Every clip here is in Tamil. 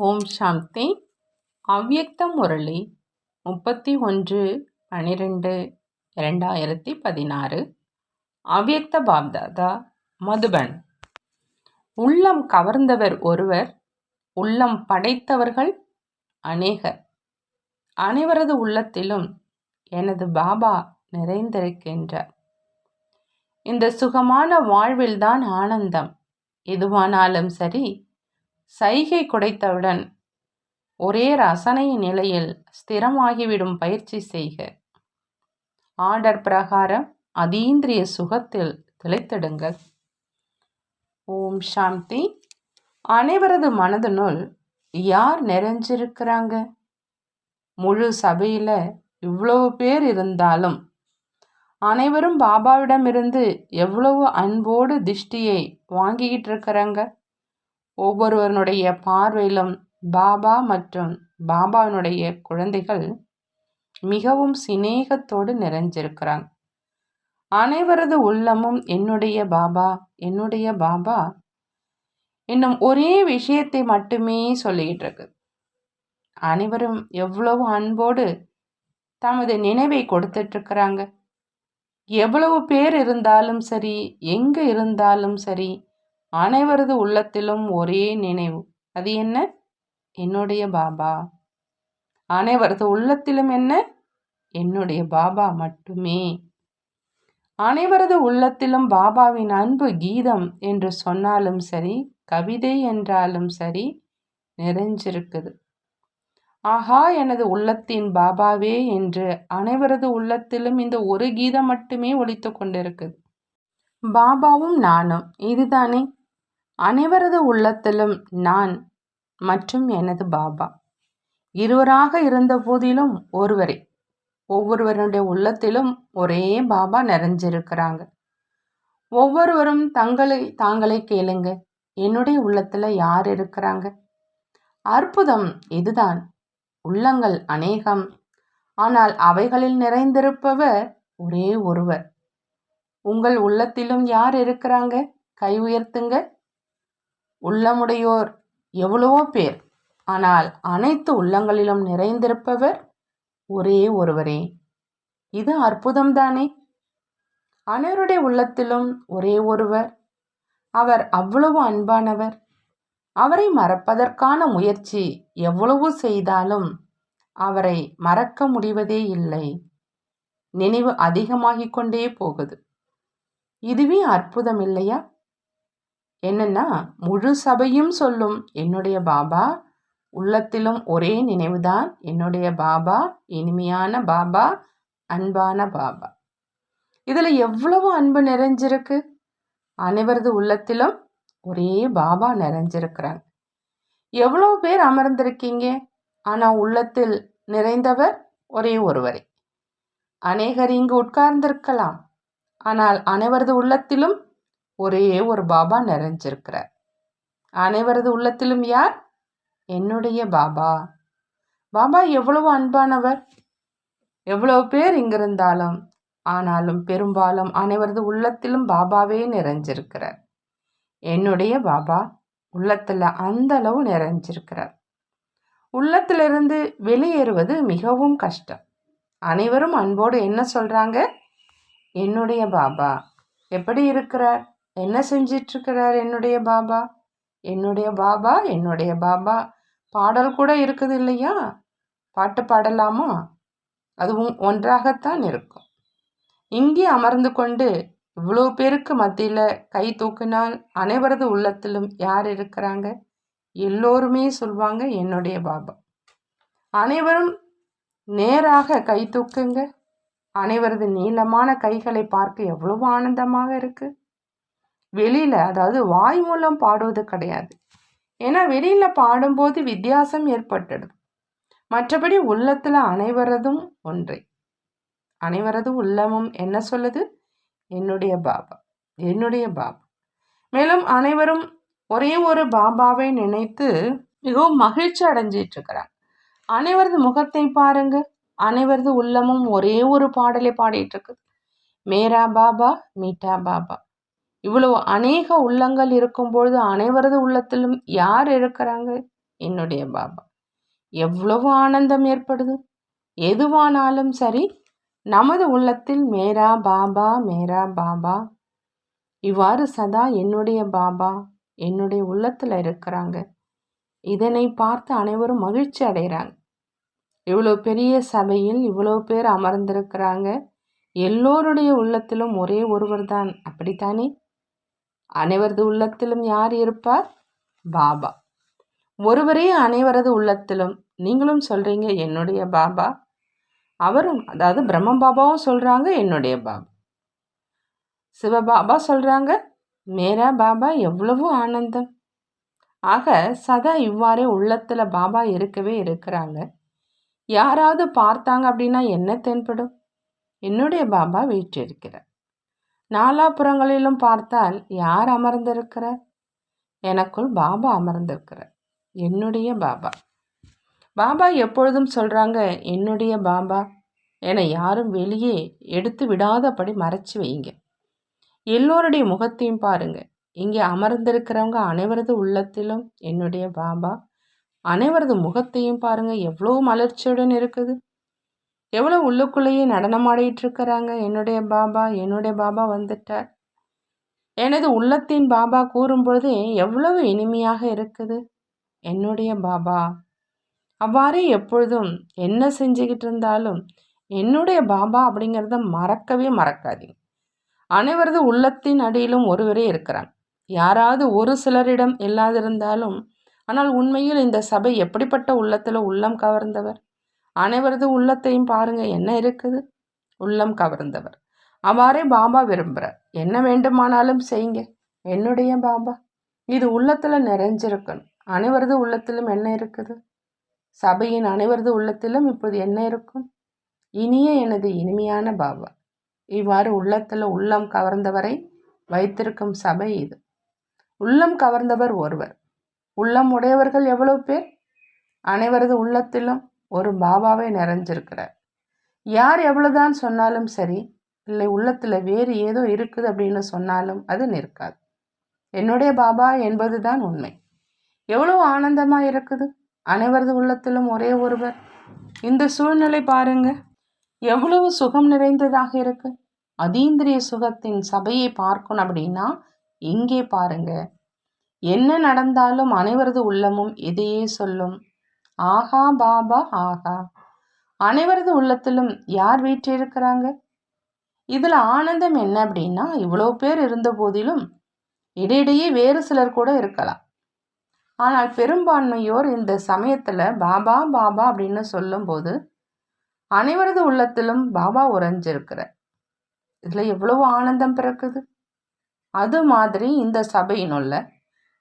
ஓம் சாந்தி. அவ்யக்த முரளி முப்பத்தி ஒன்று பனிரெண்டு இரண்டாயிரத்தி பதினாறு. அவ்யக்த பாப்தாதா மதுபன். உள்ளம் கவர்ந்தவர் ஒருவர் உள்ளம் படைத்தவர்கள் அநேகர். அனைவரது உள்ளத்திலும் எனது பாபா நிறைந்திருக்கின்றார். இந்த சுகமான வாழ்வில்தான் ஆனந்தம். எதுவானாலும் சரி சைகை குடைத்தவுடன் ஒரே ரசனை நிலையில் ஸ்திரமாகிவிடும் பயிற்சி செய்க. ஆர்டர் பிரகாரம் அதீந்திரிய சுகத்தில் திளைத்திடுங்கள். ஓம் சாந்தி. அனைவரது மனதனுள் யார் நிறைஞ்சிருக்கிறாங்க? முழு சபையில் இவ்வளவு பேர் இருந்தாலும் அனைவரும் பாபாவிடமிருந்து எவ்வளவு அன்போடு திஷ்டியை வாங்கிக்கிட்டு இருக்கிறாங்க ஒவ்வொருவனுடைய பார்வையிலும் பாபா மற்றும் பாபாவினுடைய குழந்தைகள் மிகவும் சிநேகத்தோடு நிறைஞ்சிருக்கிறாங்க. அனைவரது உள்ளமும் என்னுடைய பாபா என்னுடைய பாபா இன்னும் ஒரே விஷயத்தை மட்டுமே சொல்லிக்கிட்டு இருக்கு. அனைவரும் எவ்வளவு அன்போடு தமது நினைவை கொடுத்துட்ருக்குறாங்க எவ்வளவு பேர் இருந்தாலும் சரி எங்கே இருந்தாலும் சரி அனைவரது உள்ளத்திலும் ஒரே நினைவு. அது என்ன? என்னுடைய பாபா. அனைவரது உள்ளத்திலும் என்ன? என்னுடைய பாபா மட்டுமே. அனைவரது உள்ளத்திலும் பாபாவின் அன்பு கீதம் என்று சொன்னாலும் சரி கவிதை என்றாலும் சரி நிறைஞ்சிருக்குது. ஆஹா எனது உள்ளத்தின் பாபாவே என்று அனைவரது உள்ளத்திலும் இந்த ஒரு கீதம் மட்டுமே ஒழித்து கொண்டிருக்குது. பாபாவும் நானும். இதுதானே? அனைவரது உள்ளத்திலும் நான் மற்றும் எனது பாபா. இருவராக இருந்த போதிலும் ஒருவரே. ஒவ்வொருவருடைய உள்ளத்திலும் ஒரே பாபா நிறைஞ்சிருக்கிறாங்க. ஒவ்வொருவரும் தங்களை தாங்களை கேளுங்க. என்னுடைய உள்ளத்தில் யார் இருக்கிறாங்க? அற்புதம் இதுதான். உள்ளங்கள் அநேகம். ஆனால் அவைகளில் நிறைந்திருப்பவர் ஒரே ஒருவர். உங்கள் உள்ளத்திலும் யார் இருக்கிறாங்க? கை உயர்த்துங்க. உள்ளமுடையோர் எவ்வளவோ பேர். ஆனால் அனைத்து உள்ளங்களிலும் நிறைந்திருப்பவர் ஒரே ஒருவரே. இது அற்புதம்தானே? அனைவருடைய உள்ளத்திலும் ஒரே ஒருவர். அவர் அவ்வளவு அன்பானவர். அவரை மறப்பதற்கான முயற்சி எவ்வளவு செய்தாலும் அவரை மறக்க முடிவதே இல்லை. நினைவு அதிகமாகிக் கொண்டே போகுது. இதுவே அற்புதம் இல்லையா? என்னன்னா முழு சபையும் சொல்லும் என்னுடைய பாபா உள்ளத்திலும் ஒரே நினைவுதான் என்னுடைய பாபா இனிமையான பாபா அன்பான பாபா. இதில் எவ்வளவு அன்பு நிறைஞ்சிருக்கு? அனைவரது உள்ளத்திலும் ஒரே பாபா நிறைஞ்சிருக்கிறாங்க. எவ்வளோ பேர் அமர்ந்திருக்கீங்க? ஆனால் உள்ளத்தில் நிறைந்தவர் ஒரே ஒருவரே. அநேகர் இங்கு உட்கார்ந்திருக்கலாம். ஆனால் அனைவரது உள்ளத்திலும் ஒரே ஒரு பாபா நிறைஞ்சிருக்கிறார். அனைவரது உள்ளத்திலும் யார்? என்னுடைய பாபா. பாபா எவ்வளவு அன்பானவர். எவ்வளவு பேர் இங்கிருந்தாலும் ஆனாலும் பெரும்பாலும் அனைவரது உள்ளத்திலும் பாபாவே நிறைஞ்சிருக்கிறார். என்னுடைய பாபா உள்ளத்தில் அந்த அளவு நிறைஞ்சிருக்கிறார். உள்ளத்திலிருந்து வெளியேறுவது மிகவும் கஷ்டம். அனைவரும் அன்போடு என்ன சொல்கிறாங்க என்னுடைய பாபா எப்படி இருக்கிறார்? என்ன செஞ்சிட்ருக்கிறார் என்னுடைய பாபா? என்னுடைய பாபா என்னுடைய பாபா. பாடல் கூட இருக்குது இல்லையா? பாட்டு பாடலாமா? அதுவும் ஒன்றாகத்தான் இருக்கும். இங்கே அமர்ந்து கொண்டு இவ்வளோ பேருக்கு மத்தியில் கை தூக்கினால் அனைவரது உள்ளத்திலும் யார் இருக்கிறாங்க? எல்லோருமே சொல்வாங்க என்னுடைய பாபா. அனைவரும் நேராக கை தூக்குங்க. அனைவரது நீளமான கைகளை பார்க்க எவ்வளவு ஆனந்தமாக இருக்குது வெளியில் அதாவது வாய் மூலம் பாடுவது கிடையாது. ஏன்னா வெளியில் பாடும்போது வித்தியாசம் ஏற்பட்டுடுது மற்றபடி உள்ளத்தில் அனைவரதும் ஒன்றே. அனைவரது உள்ளமும் என்ன சொல்லுது? என்னுடைய பாபா. என்னுடைய பாபா. மேலும் அனைவரும் ஒரே ஒரு பாபாவை நினைத்து மிகவும் மகிழ்ச்சி அடைஞ்சிட்டு இருக்கிறார் அனைவரது முகத்தை பாருங்க. அனைவரது உள்ளமும் ஒரே ஒரு பாடலை பாடிட்டு இருக்குது. மேரா பாபா மீட்டா பாபா. இவ்வளவு அநேக உள்ளங்கள் இருக்கும்பொழுது அனைவரது உள்ளத்திலும் யார் இருக்கிறாங்க? என்னுடைய பாபா. எவ்வளவு ஆனந்தம் ஏற்படுது. எதுவானாலும் சரி நமது உள்ளத்தில் மேரா பாபா மேரா பாபா. இவ்வாறு சதா என்னுடைய பாபா என்னுடைய உள்ளத்தில் இருக்கிறாங்க. இதனை பார்த்து அனைவரும் மகிழ்ச்சி அடைகிறாங்க. இவ்வளோ பெரிய சபையில் இவ்வளோ பேர் அமர்ந்திருக்கிறாங்க. எல்லோருடைய உள்ளத்திலும் ஒரே ஒருவர் தான் அப்படித்தானே? அனைவரது உள்ளத்திலும் யார் இருப்பார்? பாபா. ஒருவரே அனைவரது உள்ளத்திலும் நீங்களும் சொல்கிறீங்க என்னுடைய பாபா. அவரும் அதாவது பிரம்ம பாபாவும் சொல்கிறாங்க என்னுடைய பாபா. சிவபாபா சொல்கிறாங்க மேரா பாபா எவ்வளவோ ஆனந்தம். ஆக சதா இவ்வாறே உள்ளத்தில் பாபா இருக்கவே இருக்கிறாங்க. யாராவது பார்த்தாங்க அப்படின்னா என்ன தென்படும்? என்னுடைய பாபா வீற்றிருக்கிறார். நாலாபுறங்களிலும் பார்த்தால் யார் அமர்ந்திருக்கிற? எனக்குள் பாபா அமர்ந்திருக்கிறார். என்னுடைய பாபா. பாபா எப்பொழுதும் சொல்கிறாங்க என்னுடைய பாபா என யாரும் வெளியே எடுத்து விடாதபடி மறைச்சி வைங்க எல்லோருடைய முகத்தையும் பாருங்க. இங்கே அமர்ந்திருக்கிறவங்க அனைவரது உள்ளத்திலும் என்னுடைய பாபா. அனைவரது முகத்தையும் பாருங்க. எவ்வளோ மலர்ச்சியுடன் இருக்குது. எவ்வளோ உள்ளுக்குள்ளேயே நடனமாடிட்டு இருக்கிறாங்க என்னுடைய பாபா என்னுடைய பாபா வந்துட்டார். எனது உள்ளத்தின் பாபா கூறும்பொழுது எவ்வளவு இனிமையாக இருக்குது? என்னுடைய பாபா அவ்வாறே எப்பொழுதும் என்ன செஞ்சுக்கிட்டு இருந்தாலும் என்னுடைய பாபா அப்படிங்கிறத மறக்கவே மறக்காதீங்க. அனைவரது உள்ளத்தின் அடியிலும் ஒருவரே இருக்கிறான் யாராவது ஒரு சிலரிடம் இல்லாதிருந்தாலும் ஆனால் உண்மையில் இந்த சபை எப்படிப்பட்ட உள்ளத்தில் உள்ளம் கவர்ந்தவர்? அனைவரது உள்ளத்தையும் பாருங்க என்ன இருக்குது? உள்ளம் கவர்ந்தவர். அவ்வாறே பாபா விரும்புகிறார் என்ன வேண்டுமானாலும் செய்யுங்க. என்னுடைய பாபா. இது உள்ளத்தில் நிறைஞ்சிருக்கணும். அனைவரது உள்ளத்திலும் என்ன இருக்குது? சபையின் அனைவரது உள்ளத்திலும் இப்போது என்ன இருக்கும்? இனிய எனது இனிமையான பாபா. இவ்வாறு உள்ளத்தில் உள்ளம் கவர்ந்தவரை வைத்திருக்கும் சபை இது. உள்ளம் கவர்ந்தவர் ஒருவர். உள்ளம் உடையவர்கள் எவ்வளவு பேர்? அனைவரது உள்ளத்திலும் ஒரு பாபாவே நிறைஞ்சிருக்கிறார். யார் எவ்வளவுதான் சொன்னாலும் சரி இல்லை உள்ளத்தில் வேறு ஏதோ இருக்குது அப்படின்னு சொன்னாலும் அது நிற்காது. என்னுடைய பாபா என்பது தான் உண்மை. எவ்வளோ ஆனந்தமாக இருக்குது. அனைவரது உள்ளத்திலும் ஒரே ஒருவர். இந்த சூழ்நிலை பாருங்க. எவ்வளவு சுகம் நிறைந்ததாக இருக்கு. அதீந்திரிய சுகத்தின் சபையை பார்க்கணும் அப்படின்னா இங்கே பாருங்க. என்ன நடந்தாலும் அனைவரது உள்ளமும் இதையே சொல்லும் ஆஹா பாபா ஆஹா. அனைவரது உள்ளத்திலும் யார் வீற்றிருக்கிறாங்க? இதில் ஆனந்தம் என்ன அப்படின்னா இவ்வளோ பேர் இருந்த போதிலும் இடையிடையே வேறு சிலர் கூட இருக்கலாம். ஆனால் பெரும்பான்மையோர் இந்த சமயத்தில் பாபா பாபா அப்படின்னு சொல்லும்போது அனைவரது உள்ளத்திலும் பாபா உறைஞ்சிருக்கிற இதில் எவ்வளவு ஆனந்தம் பிறக்குது? அது மாதிரி இந்த சபையினுள்ள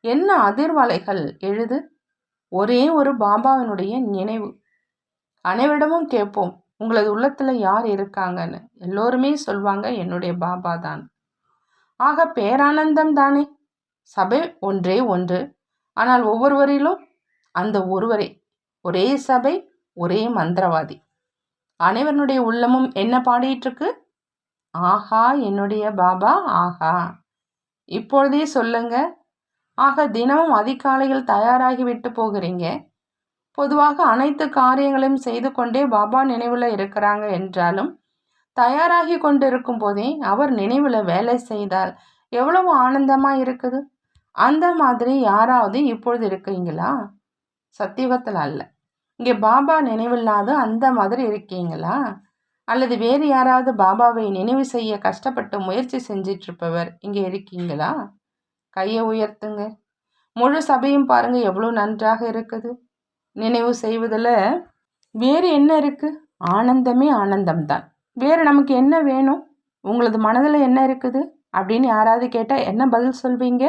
என்ன அதிர்வலைகள் எழுது? ஒரே ஒரு பாபாவினுடைய நினைவு. அனைவரிடமும் கேட்போம் உங்களது உள்ளத்தில் யார் இருக்காங்கன்னு? எல்லோருமே சொல்வாங்க என்னுடைய பாபா தான். ஆக பேரானந்தம் தானே. சபை ஒன்றே ஒன்று. ஆனால் ஒவ்வொருவரிலும் அந்த ஒருவரே. ஒரே சபை ஒரே மந்திரவாதி. அனைவருடைய உள்ளமும் என்ன பாடிட்டுருக்கு ஆஹா என்னுடைய பாபா ஆஹா. இப்பொழுதே சொல்லுங்க ஆக தினமும் அதிகாலையில் தயாராகிவிட்டு போகிறீங்க. பொதுவாக அனைத்து காரியங்களையும் செய்து கொண்டே பாபா நினைவில் இருக்கிறாங்க என்றாலும் தயாராகி கொண்டிருக்கும் போதே அவர் நினைவில் வேலை செய்தால் எவ்வளவு ஆனந்தமாக இருக்குது? அந்த மாதிரி யாராவது இப்பொழுது இருக்கீங்களா? சத்தியவத்தில் அல்ல. இங்கே பாபா நினைவில்லாத அந்த மாதிரி இருக்கீங்களா? அல்லது வேறு யாராவது பாபாவை நினைவு செய்ய கஷ்டப்பட்டு முயற்சி செஞ்சிட்ருப்பவர் இங்கே இருக்கீங்களா? கையை உயர்த்துங்க. முழு சபையும் பாருங்கள் எவ்வளோ நன்றாக இருக்குது. நினைவு செய்வதில் வேறு என்ன இருக்குது ஆனந்தமே ஆனந்தம்தான். வேறு நமக்கு என்ன வேணும்? உங்களது மனதில் என்ன இருக்குது? அப்படின்னு யாராவது கேட்டால் என்ன பதில் சொல்வீங்க?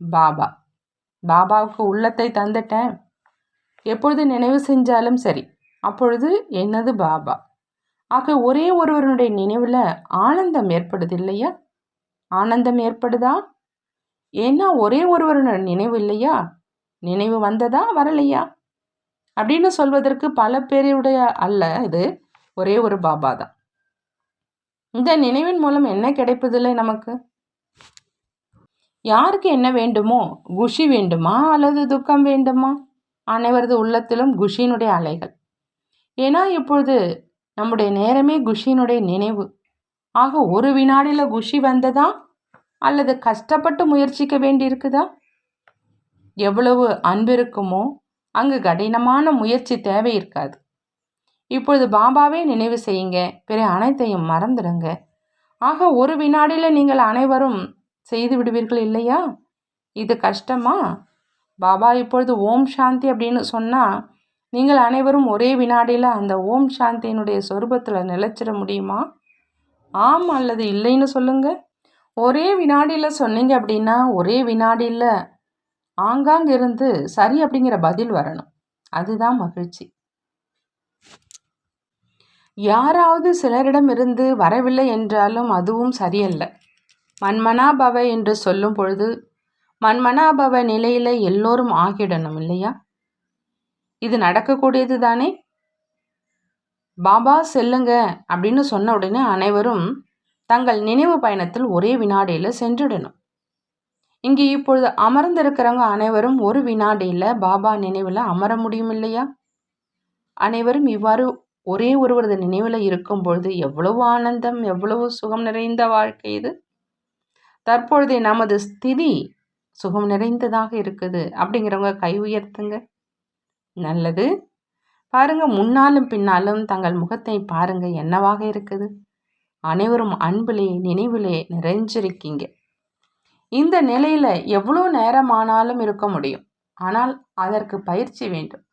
பாபா. பாபாவுக்கு உள்ளத்தை தந்துட்டேன். எப்பொழுது நினைவு செஞ்சாலும் சரி அப்பொழுது என்னது பாபா? ஆக ஒரே ஒருவருடைய நினைவில் ஆனந்தம் ஏற்படுது இல்லையா? ஆனந்தம் ஏற்படுதா? ஏன்னா ஒரே ஒருவருடைய நினைவு இல்லையா? நினைவு வந்ததா வரலையா? அப்படின்னு சொல்வதற்கு பல பேருடைய அல்ல இது. ஒரே ஒரு பாபா தான். இந்த நினைவின் மூலம் என்ன கிடைப்பதில்லை நமக்கு? யாருக்கு என்ன வேண்டுமோ? குஷி வேண்டுமா? அல்லது துக்கம் வேண்டுமா? அனைவரது உள்ளத்திலும் குஷியினுடைய அலைகள். ஏன்னா இப்பொழுது நம்முடைய நேரமே குஷியினுடைய நினைவு. ஆக ஒரு வினாடியில் குஷி வந்ததா? அல்லது கஷ்டப்பட்டு முயற்சிக்க வேண்டி இருக்குதா எவ்வளவு அன்பு இருக்குமோ அங்கு கடினமான முயற்சி தேவை இருக்காது. இப்பொழுது பாபாவே நினைவு செய்யுங்க. பிற அனைத்தையும் மறந்துடுங்க. ஆக ஒரு வினாடியில் நீங்கள் அனைவரும் செய்து விடுவீர்கள் இல்லையா? இது கஷ்டமா? பாபா இப்பொழுது ஓம் சாந்தி அப்படின்னு சொன்னால் நீங்கள் அனைவரும் ஒரே வினாடியில் அந்த ஓம் சாந்தியினுடைய சொரூபத்தில் நிலச்சிட முடியுமா? ஆம் அல்லது இல்லைன்னு சொல்லுங்கள் ஒரே வினாடியில் சொன்னீங்க அப்படின்னா ஒரே வினாடியில் ஆங்காங்க இருந்து சரி அப்படிங்கிற பதில் வரணும். அதுதான் மகிழ்ச்சி. யாராவது சிலரிடம் இருந்து வரவில்லை என்றாலும் அதுவும் சரியல்ல. மன்மனாபவ என்று சொல்லும் பொழுது மன்மனாபவ நிலையில் எல்லோரும் ஆகிடணும் இல்லையா? இது நடக்கக்கூடியது தானே? பாபா செல்லுங்க அப்படின்னு சொன்ன உடனே அனைவரும் தங்கள் நினைவு பயணத்தில் ஒரே வினாடியில் சென்றுடணும். இங்கே இப்பொழுது அமர்ந்திருக்கிறவங்க அனைவரும் ஒரு வினாடியில் பாபா நினைவில் அமர முடியும் இல்லையா அனைவரும் இவ்வாறு ஒரே ஒருவரது நினைவில் இருக்கும் பொழுது எவ்வளவு ஆனந்தம் எவ்வளவு சுகம் நிறைந்த வாழ்க்கை இது? தற்பொழுது நமது ஸ்திதி சுகம் நிறைந்ததாக இருக்குது. அப்படிங்கிறவங்க கை உயர்த்துங்க. நல்லது. பாருங்க முன்னாலும் பின்னாலும் தங்கள் முகத்தை பாருங்க என்னவாக இருக்குது? அனைவரும் அன்பிலே நினைவிலே நிறைஞ்சிருக்கீங்க. இந்த நிலையில எவ்வளோ நேரமானாலும் இருக்க முடியும். ஆனால் அதற்கு பயிற்சி வேண்டும்.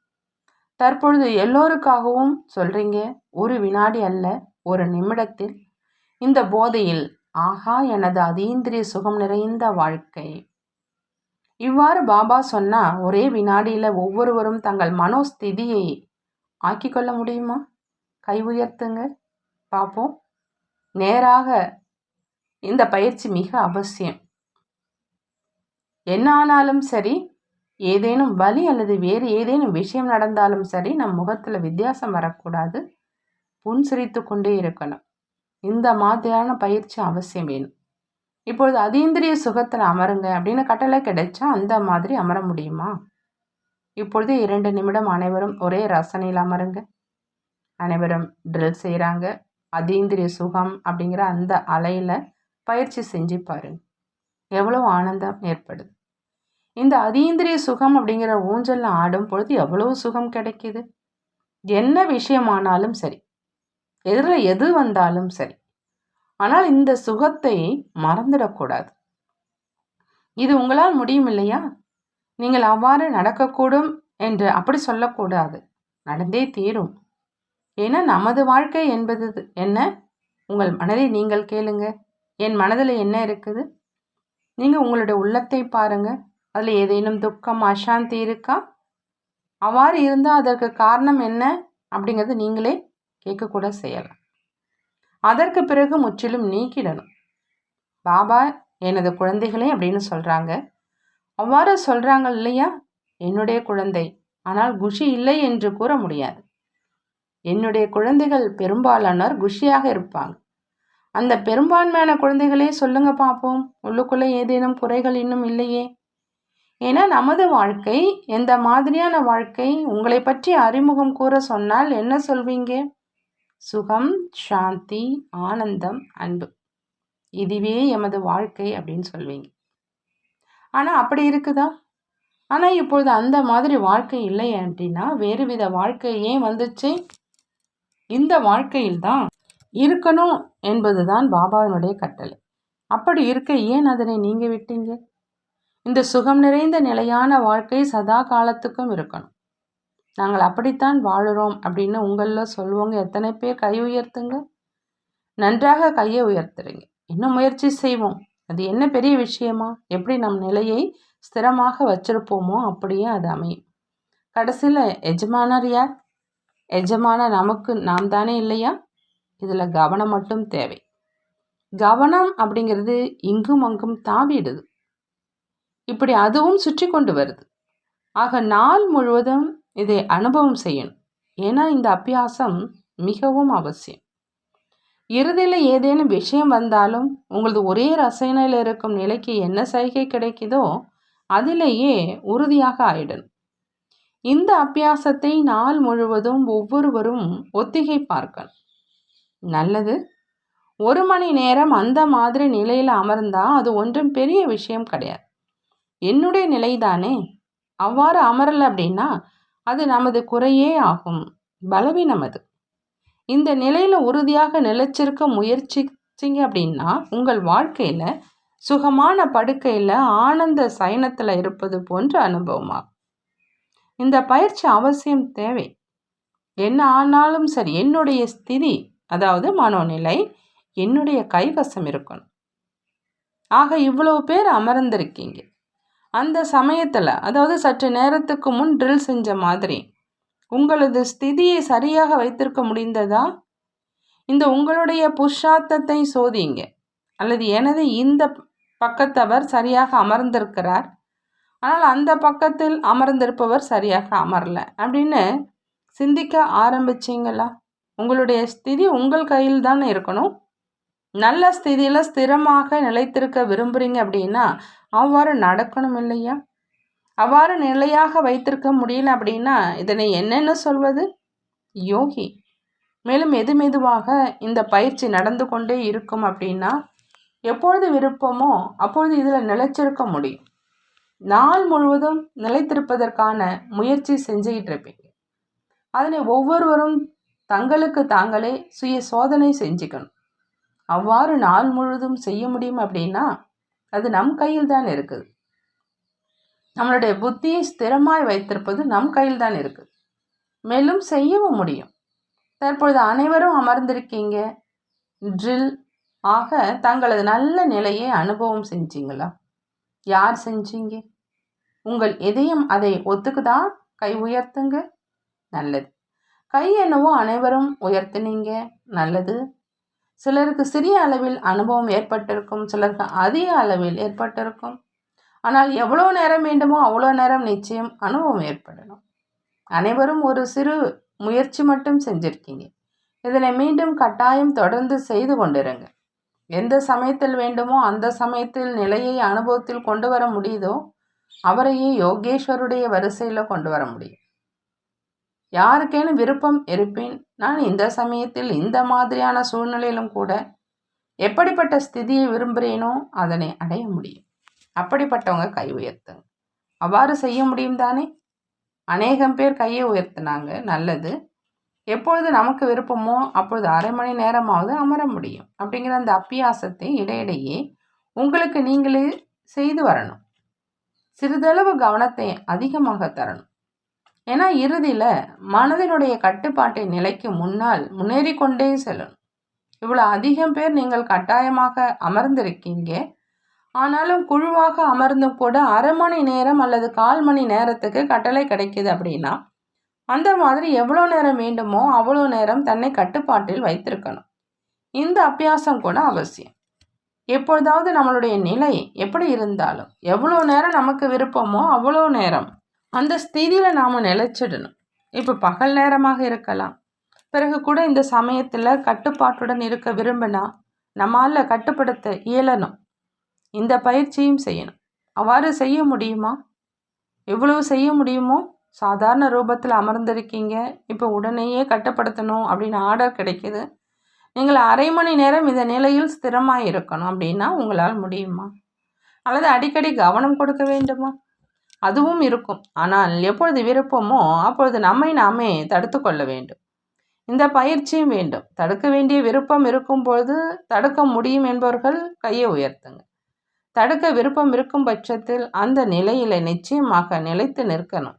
தற்பொழுது எல்லோருக்காகவும் சொல்றீங்க ஒரு வினாடி அல்ல ஒரு நிமிடத்தில். இந்த போதையில் ஆஹா எனது அதீந்திரிய சுகம் நிறைந்த வாழ்க்கை. இவ்வாறு பாபா சொன்னா ஒரே வினாடியில் ஒவ்வொருவரும் தங்கள் மனோஸ்திதியை ஆக்கிக்கொள்ள முடியுமா? கை உயர்த்துங்க. பார்ப்போம் நேராக இந்த பயிற்சி மிக அவசியம். என்ன ஆனாலும் சரி ஏதேனும் வலி அல்லது வேறு ஏதேனும் விஷயம் நடந்தாலும் சரி நம் முகத்தில் வித்தியாசம் வரக்கூடாது. புன்சிரித்து கொண்டே இருக்கணும். இந்த மாதிரியான பயிற்சி அவசியம் வேணும். இப்பொழுது அதீந்திரிய சுகத்தில் அமருங்க அப்படின்னு கட்டளை கிடைச்சா அந்த மாதிரி அமர முடியுமா? இப்பொழுது இரண்டு நிமிடம் அனைவரும் ஒரே ரசனையில் அமருங்க. அனைவரும் ட்ரில் செய்கிறாங்க அதீந்திரிய சுகம் அப்படிங்கிற அந்த அலையில் பயிற்சி செஞ்சு பாருங்க. எவ்வளோ ஆனந்தம் ஏற்படுது. இந்த அதீந்திரிய சுகம் அப்படிங்கிற ஊஞ்சலில் ஆடும் பொழுது எவ்வளோ சுகம் கிடைக்கிது? என்ன விஷயமானாலும் சரி எதிரில் எது வந்தாலும் சரி ஆனால் இந்த சுகத்தை மறந்துடக்கூடாது. இது உங்களால் முடியும் இல்லையா? நீங்கள் அவ்வாறு நடக்கக்கூடும் என்று அப்படி சொல்லக்கூடாது. நடந்தே தீரும். ஏன்னா நமது வாழ்க்கை என்பது என்ன? உங்கள் மனதை நீங்கள் கேளுங்க. என் மனதில் என்ன இருக்குது? நீங்கள் உங்களுடைய உள்ளத்தை பாருங்க. அதில் ஏதேனும் துக்கம் அசாந்தி இருக்கா? அவ்வாறு இருந்தால் அதற்கு காரணம் என்ன? அப்படிங்கிறது நீங்களே கேட்கக்கூட செய்யலாம். அதற்கு பிறகு முற்றிலும் நீக்கிடணும். பாபா எனது குழந்தைகளே அப்படின்னு சொல்கிறாங்க அவ்வாறு சொல்கிறாங்க இல்லையா? என்னுடைய குழந்தை. ஆனால் குஷி இல்லை என்று கூற முடியாது. என்னுடைய குழந்தைகள் பெரும்பாலானோர் குஷியாக இருப்பாங்க. அந்த பெரும்பான்மையான குழந்தைகளே சொல்லுங்க பார்ப்போம் உள்ளுக்குள்ளே ஏதேனும் குறைகள் இன்னும் இல்லையே? ஏன்னா நமது வாழ்க்கை எந்த மாதிரியான வாழ்க்கை உங்களை பற்றி அறிமுகம் கூற சொன்னால் என்ன சொல்வீங்க? சுகம் சாந்தி ஆனந்தம் அன்பு. இதுவே எமது வாழ்க்கை அப்படின்னு சொல்வீங்க. ஆனால் அப்படி இருக்குதா? ஆனால் இப்பொழுது அந்த மாதிரி வாழ்க்கை இல்லை அப்படின்னா வேறு வித வாழ்க்கை ஏன் வந்துச்சு? இந்த வாழ்க்கையில் தான் இருக்கணும் என்பது தான் பாபாவினுடைய கட்டளை. அப்படி இருக்க ஏன் அதனை நீங்கள் விட்டீங்க? இந்த சுகம் நிறைந்த நிலையான வாழ்க்கை சதா காலத்துக்கும் இருக்கணும். நாங்கள் அப்படித்தான் வாழுறோம் அப்படின்னு உங்களில் சொல்லுவோங்க எத்தனை பேர் கை உயர்த்துங்க? நன்றாக கையை உயர்த்துறீங்க. இன்னும் முயற்சி செய்வோம். அது என்ன பெரிய விஷயமா? எப்படி நம் நிலையை ஸ்திரமாக வச்சிருப்போமோ அப்படியே அது அமையும். கடைசியில் எஜமானர் யார்? எஜமான நமக்கு நாம் தானே இல்லையா? இதில் கவனம் மட்டும் தேவை. கவனம் அப்படிங்கிறது இங்கும் அங்கும் தாவிடுது. இப்படி அதுவும் சுற்றி கொண்டு வருது. ஆக நாள் முழுவதும் இதை அனுபவம் செய்யணும். ஏன்னா இந்த அபியாசம் மிகவும் அவசியம். இறுதியில் ஏதேனும் விஷயம் வந்தாலும் உங்களது ஒரே ரசனையில் இருக்கும் நிலைக்கு என்ன சைகை கிடைக்குதோ அதிலேயே உறுதியாக ஆயிடணும். இந்த அபியாசத்தை நாள் முழுவதும் ஒவ்வொருவரும் ஒத்திகை பார்க்கணும் நல்லது. ஒரு மணி நேரம் அந்த மாதிரி நிலையில் அமர்ந்தா அது ஒன்றும் பெரிய விஷயம் கிடையாது. என்னுடைய நிலைதானே? அவ்வாறு அமரல அப்படின்னா அது நமது குறையே ஆகும். பலவீனம் அது. இந்த நிலையில் உறுதியாக நிலைச்சிருக்க முயற்சிச்சிங்க அப்படின்னா உங்கள் வாழ்க்கையில் சுகமான படுக்கையில் ஆனந்த சயனத்தில் இருப்பது போன்ற அனுபவமாகும். இந்த பயிற்சி அவசியம் தேவை. என்ன ஆனாலும் சரி என்னுடைய ஸ்திதி அதாவது மனோநிலை என்னுடைய கைவசம் இருக்கணும். ஆக இவ்வளவு பேர் அமர்ந்திருக்கீங்க. அந்த சமயத்தில் அதாவது சற்று நேரத்துக்கு முன் ட்ரில் செஞ்ச மாதிரி உங்களது ஸ்திதியை சரியாக வைத்திருக்க முடிந்ததா? இந்த உங்களுடைய புருஷார்த்தத்தை சோதிங்க. அல்லது எனது இந்த பக்கத்தவர் சரியாக அமர்ந்திருக்கிறார்? ஆனால் அந்த பக்கத்தில் அமர்ந்திருப்பவர் சரியாக அமரல. அப்படின்னு சிந்திக்க ஆரம்பிச்சிங்களா? உங்களுடைய ஸ்திதி உங்கள் கையில் தான் இருக்கணும். நல்ல ஸ்திதியில் ஸ்திரமாக நிலைத்திருக்க விரும்புகிறீங்க அப்படின்னா அவ்வாறு நடக்கணும் இல்லையா? அவ்வாறு நிலையாக வைத்திருக்க முடியல அப்படின்னா இதனை என்னென்ன சொல்வது? யோகி. மேலும் எது மெதுவாக இந்த பயிற்சி நடந்து கொண்டே இருக்கும் அப்படின்னா எப்பொழுது விருப்பமோ அப்பொழுது இதில் நிலைச்சிருக்க முடியும். நாள் முழுவதும் நிலைத்திருப்பதற்கான முயற்சி செஞ்சுக்கிட்டு இருப்பீங்க. அதனை ஒவ்வொருவரும் தங்களுக்கு தாங்களே சுய சோதனை செஞ்சுக்கணும். அவ்வாறு நாள் முழுவதும் செய்ய முடியும் அப்படின்னா அது நம் கையில் தான் இருக்குது. நம்மளுடைய புத்தியை ஸ்திரமாய் வைத்திருப்பது நம் கையில் தான் இருக்குது. மேலும் செய்யவும் முடியும். தற்பொழுது அனைவரும் அமர்ந்திருக்கீங்க. ட்ரில் ஆக தங்களது நல்ல நிலையை அனுபவம் செஞ்சீங்களா? யார் செஞ்சீங்க? உங்கள் இதயம் அதை ஒத்துக்குதா? கை உயர்த்துங்க. நல்லது. கை என்னவோ அனைவரும் உயர்த்தினீங்க. நல்லது. சிலருக்கு சிறிய அளவில் அனுபவம் ஏற்பட்டிருக்கும் சிலருக்கு அதிக அளவில் ஏற்பட்டிருக்கும். ஆனால் எவ்வளோ நேரம் வேண்டுமோ அவ்வளோ நேரம் நிச்சயம் அனுபவம் ஏற்படணும். அனைவரும் ஒரு சிறு முயற்சி மட்டும் செஞ்சிருக்கீங்க. இதனை மீண்டும் கட்டாயம் தொடர்ந்து செய்து கொண்டிருங்க எந்த சமயத்தில் வேண்டுமோ அந்த சமயத்தில் நிலையை அனுபவத்தில் கொண்டு வர முடியுதோ அவரையே யோகேஸ்வருடைய வரிசையில் கொண்டு வர முடியும். யாருக்கேனும் விருப்பம் இருப்பேன் நான் இந்த சமயத்தில் இந்த மாதிரியான சூழ்நிலையிலும் கூட எப்படிப்பட்ட ஸ்திதியை விரும்புகிறேனோ அதனை அடைய முடியும். அப்படிப்பட்டவங்க கை உயர்த்துங்க. அவ்வாறு செய்ய முடியும் தானே அநேகம் பேர் கையை உயர்த்தினாங்க. நல்லது. எப்பொழுது நமக்கு விருப்பமோ அப்பொழுது அரை மணி நேரமாவது அமர முடியும். அப்படிங்கிற அந்த அப்பியாசத்தை இடையிடையே உங்களுக்கு நீங்களே செய்து வரணும். சிறிதளவு கவனத்தை அதிகமாக தரணும். ஏன்னா இறுதியில் மனதினுடைய கட்டுப்பாட்டை நிலைக்கு முன்னால் முன்னேறி கொண்டே செல்லணும். இவ்வளோ அதிகம் பேர் நீங்கள் கட்டாயமாக அமர்ந்திருக்கீங்க. ஆனாலும் குழுவாக அமர்ந்தும் கூட அரை மணி நேரம் அல்லது கால் மணி நேரத்துக்கு கட்டளை கிடைக்கிது அப்படின்னா அந்த மாதிரி எவ்வளோ நேரம் வேண்டுமோ அவ்வளோ நேரம் தன்னை கட்டுப்பாட்டில் வைத்திருக்கணும். இந்த அபியாசம் கூட அவசியம். எப்பொழுதாவது நம்மளுடைய நிலை எப்படி இருந்தாலும் எவ்வளோ நேரம் நமக்கு விருப்பமோ அவ்வளோ நேரம் அந்த ஸ்திதியில் நாம் நிலைச்சிடணும். இப்போ பகல் நேரமாக இருக்கலாம். பிறகு கூட இந்த சமயத்தில் கட்டுப்பாட்டுடன் இருக்க விரும்பினா நம்மால் கட்டுப்படுத்த இயலணும். இந்த பயிற்சியும் செய்யணும். அவ்வாறு செய்ய முடியுமா? எவ்வளவு செய்ய முடியுமோ சாதாரண ரூபத்தில் அமர்ந்திருக்கீங்க. இப்போ உடனேயே கட்டுப்படுத்தணும் அப்படின்னு ஆர்டர் கிடைக்கிது. நீங்கள் அரை மணி நேரம் இந்த நிலையில் ஸ்திரமாக இருக்கணும் அப்படின்னா உங்களால் முடியுமா? அல்லது அடிக்கடி கவனம் கொடுக்க வேண்டுமா? அதுவும் இருக்கும். ஆனால் எப்பொழுது விருப்பமோ அப்பொழுது நம்மை நாமே தடுத்து கொள்ள வேண்டும். இந்த பயிற்சியும் வேண்டும். தடுக்க வேண்டிய விருப்பம் இருக்கும் பொழுது தடுக்க முடியும் என்பவர்கள் கையை உயர்த்துங்க. தடுக்க விருப்பம் இருக்கும் பட்சத்தில் அந்த நிலையில் நிச்சயமாக நிலைத்து நிற்கணும்.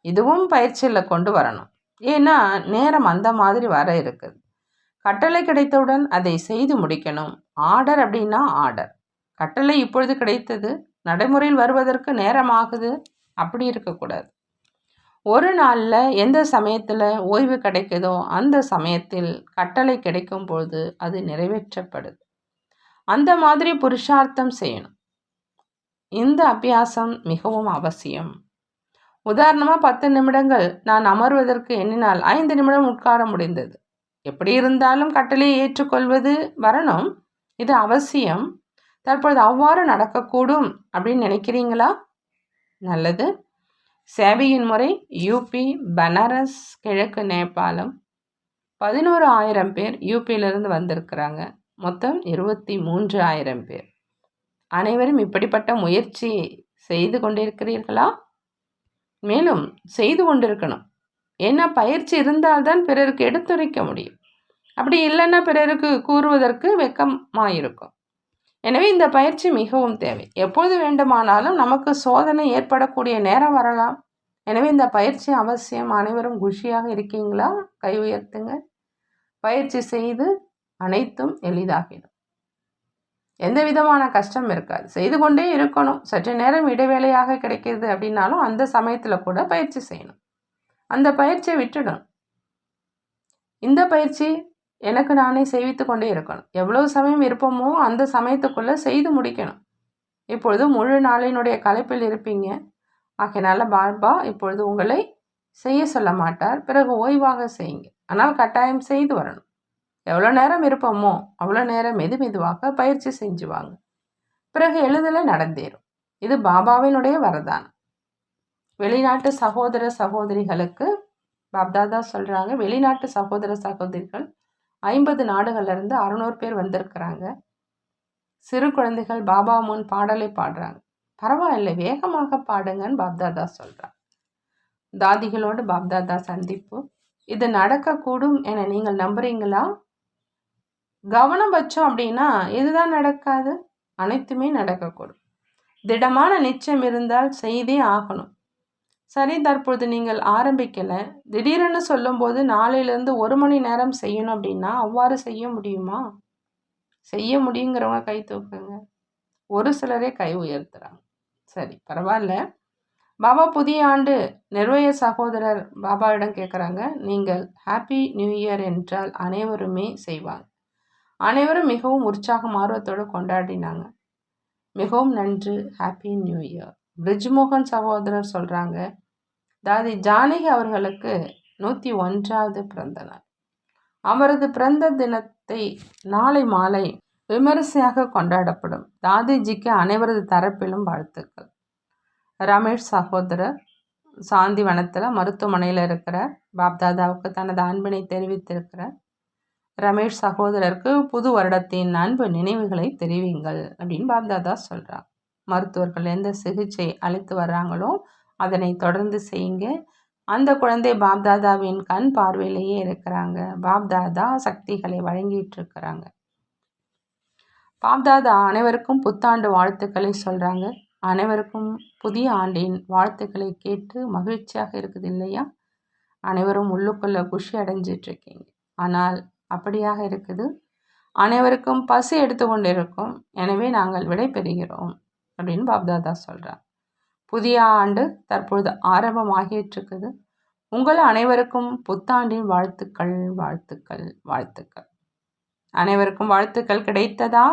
இதுவும் பயிற்சியில் கொண்டு வரணும். ஏன்னா நேரம் அந்த மாதிரி வர இருக்குது. கட்டளை கிடைத்தவுடன் அதை செய்து முடிக்கணும். ஆர்டர் அப்படின்னா ஆர்டர். கட்டளை இப்பொழுது கிடைத்தது நடைமுறையில் வருவதற்கு நேரம் ஆகுது அப்படி இருக்கக்கூடாது. ஒரு நாளில் எந்த சமயத்தில் ஓய்வு கிடைக்குதோ அந்த சமயத்தில் கட்டளை கிடைக்கும் பொழுது அது நிறைவேற்றப்படுது. அந்த மாதிரி புருஷார்த்தம் செய்யணும். இந்த அபியாசம் மிகவும் அவசியம். உதாரணமாக பத்து நிமிடங்கள் நான் அமர்வதற்கு எண்ணினால் ஐந்து நிமிடம் உட்கார முடிந்தது. எப்படி இருந்தாலும் கட்டளையை ஏற்றுக்கொள்வது வரணும். இது அவசியம். தற்பொழுது அவ்வாறு நடக்கக்கூடும் அப்படின்னு நினைக்கிறீங்களா? நல்லது. சேவையின் முறை யூபி பனாரஸ் கிழக்கு நேபாளம். பதினோரு ஆயிரம் பேர் யூபியிலிருந்து வந்திருக்கிறாங்க. மொத்தம் இருபத்தி மூன்று ஆயிரம் பேர். அனைவரும் இப்படிப்பட்ட முயற்சி செய்து கொண்டிருக்கிறீர்களா? மேலும் செய்து கொண்டிருக்கணும். ஏன்னா பயிற்சி இருந்தால்தான் பிறருக்கு எடுத்துரைக்க முடியும். அப்படி இல்லைன்னா பிறருக்கு கூறுவதற்கு வெக்கமாக இருக்கும் எனவே இந்த பயிற்சி மிகவும் தேவை. எப்பொழுது வேண்டுமானாலும் நமக்கு சோதனை ஏற்படக்கூடிய நேரம் வரலாம். எனவே இந்த பயிற்சி அவசியம். அனைவரும் குஷியாக இருக்கீங்களா? கை உயர்த்துங்க பயிற்சி செய்து அனைத்தும் எளிதாகிடும். எந்த விதமான கஷ்டம் இருக்காது. செய்து கொண்டே இருக்கணும். சற்று நேரம் இடைவேளையாக கிடைக்கிது அப்படின்னாலும் அந்த சமயத்தில் கூட பயிற்சி செய்யணும். அந்த பயிற்சியை விட்டுடணும். இந்த பயிற்சி எனக்கு நானே செய்வித்து கொண்டே இருக்கணும். எவ்வளவு சமயம் இருப்போமோ அந்த சமயத்துக்குள்ளே செய்து முடிக்கணும். இப்பொழுது முழு நாளினுடைய கலைப்பில் இருப்பீங்க. ஆகையினால பாபா இப்பொழுது உங்களை செய்ய சொல்ல மாட்டார். பிறகு ஓய்வாக செய்யுங்க. ஆனால் கட்டாயம் செய்து வரணும். எவ்வளோ நேரம் இருப்போமோ அவ்வளோ நேரம் மெது மெதுவாக பயிற்சி செஞ்சுவாங்க. பிறகு எழுதலை நடந்தேறும். இது பாபாவினுடைய வரதானம். வெளிநாட்டு சகோதர சகோதரிகளுக்கு பாப்தாதா சொல்கிறாங்க வெளிநாட்டு சகோதர சகோதரிகள் ஐம்பது நாடுகள்லேருந்து அறநூறு பேர் வந்திருக்கிறாங்க. சிறு குழந்தைகள் பாபா முன் பாடலை பாடுறாங்க. பரவாயில்லை வேகமாக பாடுங்கன்னு பாப்தாதா சொல்கிறார் தாதிகளோடு பாப்தாதா சந்திப்பு. இது நடக்கக்கூடும் என நீங்கள் நம்புறீங்களா? கவனம் வச்சோம் அப்படின்னா இதுதான் நடக்காது? அனைத்துமே நடக்கக்கூடும். திடமான நிச்சயம் இருந்தால் செய்தே ஆகணும். சரி தற்பொழுது நீங்கள் ஆரம்பிக்கலை. திடீரென்னு சொல்லும்போது நாளையிலேருந்து ஒரு மணி நேரம் செய்யணும் அப்படின்னா அவ்வாறு செய்ய முடியுமா? செய்ய முடியுங்கிறவங்க கை தூக்குங்க. ஒரு சிலரே கை உயர்த்துறாங்க. சரி பரவாயில்ல. பாபா புதிய ஆண்டு நிர்வய சகோதரர் பாபாவிடம் கேட்குறாங்க நீங்கள் ஹாப்பி நியூ இயர் என்றால் அனைவருமே செய்வாங்க அனைவரும் மிகவும் உற்சாகம் ஆர்வத்தோடு கொண்டாடினாங்க. மிகவும் நன்று. ஹாப்பி நியூ இயர் பிரிஜ்மோகன் சகோதரர் சொல்கிறாங்க தாதி ஜானகி அவர்களுக்கு நூற்றி ஒன்றாவது பிறந்த நாள். அவரது பிறந்த தினத்தை நாளை மாலை விமரிசையாக கொண்டாடப்படும். தாதிஜிக்கு அனைவரது தரப்பிலும் வாழ்த்துக்கள். ரமேஷ் சகோதரர் சாந்திவனத்தில் மருத்துவமனையில் இருக்கிற பாப்தாதாவுக்கு தனது அன்பினை தெரிவித்திருக்கிறார். ரமேஷ் சகோதரருக்கு புது வருடத்தின் அன்பு நினைவுகளை தெரிவிங்கள் அப்படின்னு பாப்தாதா சொல்கிறார் மருத்துவர்கள் எந்த சிகிச்சை அளித்து வர்றாங்களோ அதனை தொடர்ந்து செய்யுங்க. அந்த குழந்தை பாப்தாதாவின் கண் பார்வையிலேயே இருக்கிறாங்க. பாப்தாதா சக்திகளை வழங்கிட்டு இருக்கிறாங்க. பாப்தாதா அனைவருக்கும் புத்தாண்டு வாழ்த்துக்களை சொல்கிறாங்க அனைவருக்கும் புதிய ஆண்டின் வாழ்த்துக்களை கேட்டு மகிழ்ச்சியாக இருக்குது இல்லையா? அனைவரும் உள்ளுக்குள்ளே குஷி அடைஞ்சிட்ருக்கீங்க ஆனால் அப்படியாக இருக்குது. அனைவருக்கும் பசி எடுத்து கொண்டிருக்கும். எனவே நாங்கள் விடை பெறுகிறோம் அப்படின்னு பாப்தாதா சொல்கிறார் புதிய ஆண்டு தற்பொழுது ஆரம்பமாகிட்டுருக்குது உங்கள் அனைவருக்கும் புத்தாண்டின் வாழ்த்துக்கள் வாழ்த்துக்கள் வாழ்த்துக்கள். அனைவருக்கும் வாழ்த்துக்கள் கிடைத்ததா?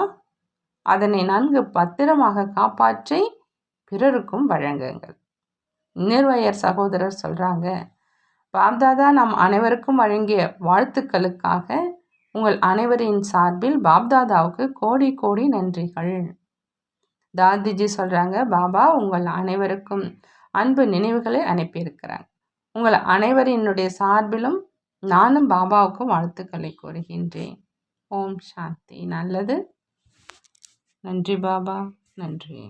அதனை நன்கு பத்திரமாக காப்பாற்றி பிறருக்கும் வழங்குங்கள். நிர்வயர் சகோதரர் சொல்கிறாங்க பாப்தாதா நம் அனைவருக்கும் வழங்கிய வாழ்த்துக்களுக்காக உங்கள் அனைவரின் சார்பில் பாப்தாதாவுக்கு கோடி கோடி நன்றிகள். தாதிஜி சொல்கிறாங்க பாபா உங்கள் அனைவருக்கும் அன்பு நினைவுகளை அனுப்பியிருக்கிறாங்க உங்கள் அனைவரினுடைய சார்பிலும் நானும் பாபாவுக்கும் வாழ்த்துக்களை கூறுகின்றேன். ஓம் சாந்தி. நல்லது. நன்றி பாபா. நன்றி.